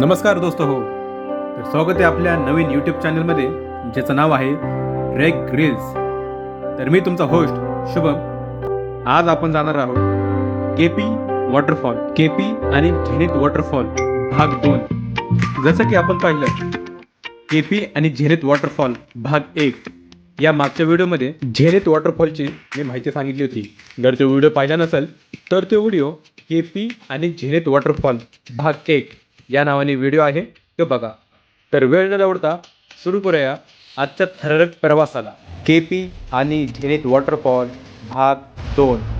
नमस्कार दोस्त हो। तर स्वागत आहे आपल्या नवीन यूट्यूब चॅनलमध्ये ज्याचं नाव आहे ट्रेक रील्स तर मी तुमचा होस्ट शुभम. आज आपण जाणार आहोत K P waterfall K P आणि झेनित वॉटरफॉल भाग दोन. जसं की आपण पाहिलं के पी आणि झेनित वॉटरफॉल भाग एक. या मागच्या व्हिडिओमध्ये झेनित वॉटरफॉलची मी माहिती सांगितली होती. जर तो व्हिडिओ पाहिला नसेल तर तो व्हिडिओ के पी आणि झेनित वॉटरफॉल भाग एक. या नावाने व्हिडिओ आहे. तो बघा. तर वेळ न दवडता सुरू करूया आजच्या थरक प्रवासाला. के पी आणि झेनित वॉटरफॉल भाग दोन.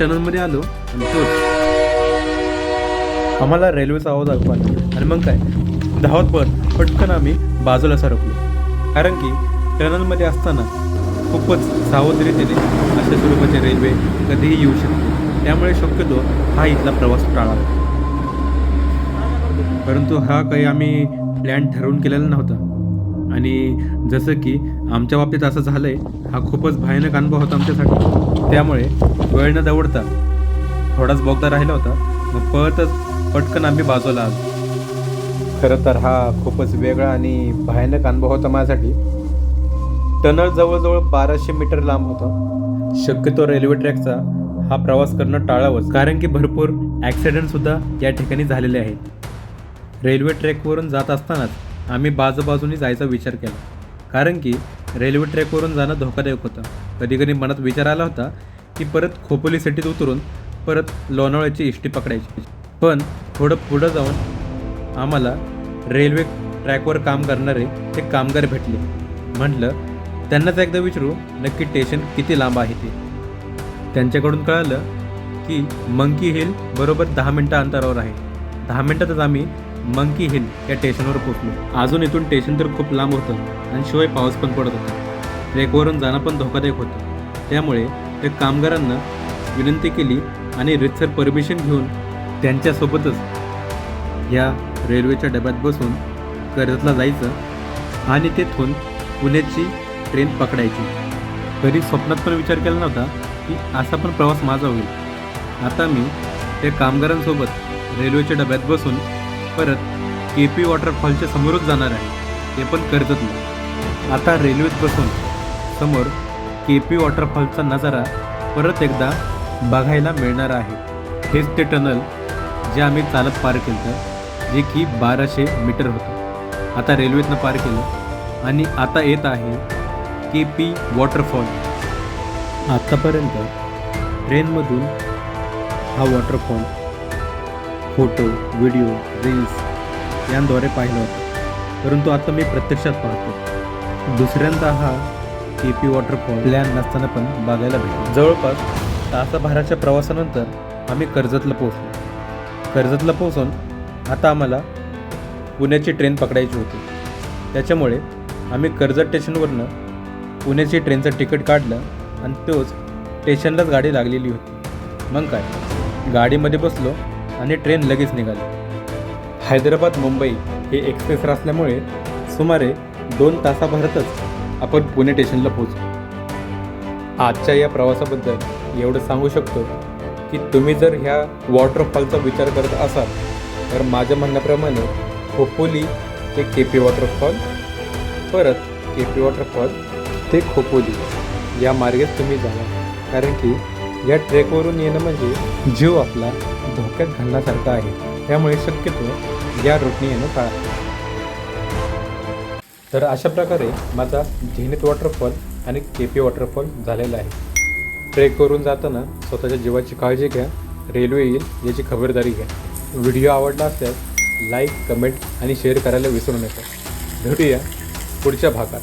टनलमध्ये आलो आणि आम्हाला रेल्वेचा आवाज ऐकू आला आणि मग काय? धावत पण पटकन आम्ही बाजूला सरकलो. कारण की टनलमध्ये असताना खूपच सावधरीतेने अशा स्वरूपाची रेल्वे कधीही येऊ शकते. त्यामुळे शक्यतो हा इथला प्रवास टाळावा परंतु हा काही आम्ही प्लॅन ठरवून केलेला नव्हता. आणि जसं की आमच्या बाबतीत असं झालं आहे हा खूपच भयानक अनुभव होता आमच्यासाठी. त्यामुळे वेळ न दवडता थोडाच बोगदा राहिला होता. मग पळतच पटकन आम्ही बाजूला आलो. खरं तर हा खूपच वेगळा आणि भयानक अनुभव होता माझ्यासाठी. टनल जवळजवळ बाराशे मीटर लांब होता. शक्यतो रेल्वे ट्रॅकचा हा प्रवास करणं टाळावंच कारण की भरपूर ॲक्सिडेंटसुद्धा या ठिकाणी झालेले आहेत. रेल्वे ट्रॅकवरून जात असतानाच आम्ही बाजूबाजूनी जायचा विचार केला. कारण की रेल्वे ट्रॅकवरून जाणं धोकादायक होतं. कधी कधी मनात विचार आला होता की परत खोपोली सिटीत उतरून परत लोणावळ्याची इष्टी पकडायची. पण थोडं पुढं जाऊन आम्हाला रेल्वे ट्रॅकवर काम करणारे ते कामगार भेटले. म्हटलं त्यांनाच एकदा विचारू नक्की स्टेशन किती लांब आहे ते. त्यांच्याकडून कळालं की मंकी हिल बरोबर दहा मिनटं अंतरावर आहे. दहा मिनटातच आम्ही मंकी हिल या स्टेशनवर पोहोचलो. अजून इथून स्टेशन तर खूप लांब होतं आणि शिवाय पाऊस पण पडत होता. ट्रेकवरून जाणं पण धोकादायक होतं. त्यामुळे ते कामगारांना विनंती केली आणि रितसर परमिशन घेऊन त्यांच्यासोबतच या रेल्वेच्या डब्यात बसून कर्जतला जायचं आणि तेथून पुण्याची ट्रेन पकडायची. कधी स्वप्नात पण विचार केला नव्हता की असा पण प्रवास माझा होईल. आता मी त्या कामगारांसोबत रेल्वेच्या डब्यात बसून परत के पी वॉटरफॉलच्या समोरच जाणार आहे. ते पण कर्जतला. आता रेल्वेत बसून समोर के पी वॉटरफॉलचा नजारा परत एकदा बघायला मिळणार आहे. हेच ते टनल जे आम्ही चालत पार केलं जे की बाराशे मीटर होतं. आता रेल्वेतनं पार केलं आणि आता येत आहे के पी वॉटरफॉल. आत्तापर्यंत ट्रेनमधून हा वॉटरफॉल फोटो व्हिडिओ रील्स यांद्वारे पाहिला होता. परंतु आता मी प्रत्यक्षात पाहतो दुसऱ्यांदा हा के पी वॉटरफॉल प्लॅन नसताना पण बघायला भेटतो जवळपास तासाभराच्या प्रवासानंतर आम्ही कर्जतला पोहोचलो. कर्जतला पोहोचून आता आम्हाला पुण्याची ट्रेन पकडायची होती. त्याच्यामुळे आम्ही कर्जत स्टेशनवरनं पुण्याची ट्रेनचं तिकीट काढलं आणि तोच स्टेशनलाच गाडी लागलेली होती. मग काय? गाडीमध्ये बसलो. आणि ट्रेन लगेच निघाली. हैदराबाद मुंबई हे एक्सप्रेस असल्यामुळे सुमारे दोन तासाभरातच आपण पुणे स्टेशनला पोहोचतो आजच्या या प्रवासाबद्दल एवढं सांगू शकतो की तुम्ही जर ह्या वॉटरफॉलचा विचार करत असाल तर माझ्या म्हणण्याप्रमाणे खोपोली ते के पी वॉटरफॉल परत के पी वॉटरफॉल ते खोपोली या मार्गेच तुम्ही जाणार. कारण की या ट्रेकवरून येणं म्हणजे जीव आपला धोक्यात घालण्यासारखा आहे. त्यामुळे शक्यतो या रूटने येणं टाळा. तर अशा प्रकारे माझा झेनित वॉटरफॉल आणि केपी वॉटरफॉल झालेला आहे. ट्रेकवरून जाताना स्वतःच्या जीवाची काळजी घ्या. रेल्वे येईल याची खबरदारी घ्या. व्हिडिओ आवडला असल्यास लाईक कमेंट आणि शेअर करायला विसरू नका. भेटूया पुढच्या भागात.